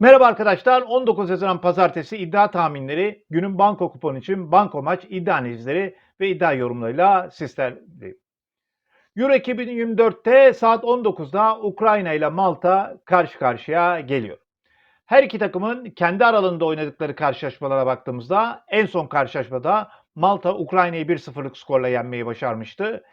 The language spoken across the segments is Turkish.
Merhaba arkadaşlar. 19 Haziran Pazartesi iddia tahminleri, günün banko kuponu için banko maç iddia analizleri ve iddia yorumlarıyla sizlerleyim. Euro 2024'te saat 19'da Ukrayna ile Malta karşı karşıya geliyor. Her iki takımın kendi aralarında oynadıkları karşılaşmalara baktığımızda en son karşılaşmada Malta Ukrayna'yı 1-0'lık skorla yenmeyi başarmıştı.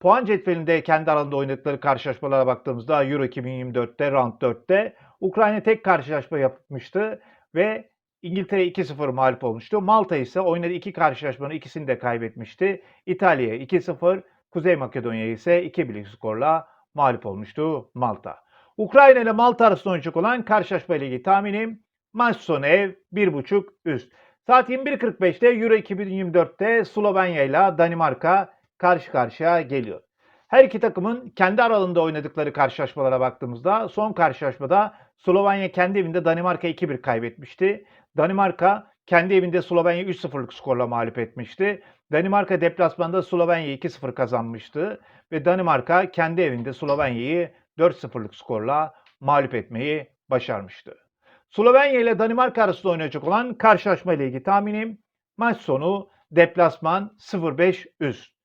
Puan cetvelinde kendi aralarında oynadıkları karşılaşmalara baktığımızda Euro 2024'te round 4'te Ukrayna tek karşılaşma yapmıştı ve İngiltere 2-0 mağlup olmuştu. Malta ise oynadığı iki karşılaşmanın ikisini de kaybetmişti. İtalya 2-0, Kuzey Makedonya ise 2-1'lik skorla mağlup olmuştu Malta. Ukrayna ile Malta arasında oynayacak olan karşılaşma ile ilgili tahminim maç sonu ev 1.5 üst. Saat 21.45'te Euro 2024'te Slovenya ile Danimarka karşı karşıya geliyor. Her iki takımın kendi aralarında oynadıkları karşılaşmalara baktığımızda son karşılaşmada Slovenya kendi evinde Danimarka 2-1 kaybetmişti. Danimarka kendi evinde Slovenya 3-0'lık skorla mağlup etmişti. Danimarka deplasmanda Slovenya 2-0 kazanmıştı ve Danimarka kendi evinde Slovenya'yı 4-0'lık skorla mağlup etmeyi başarmıştı. Slovenya ile Danimarka arasında oynayacak olan karşılaşma ile ilgili tahminim maç sonu deplasman 0-5 üst.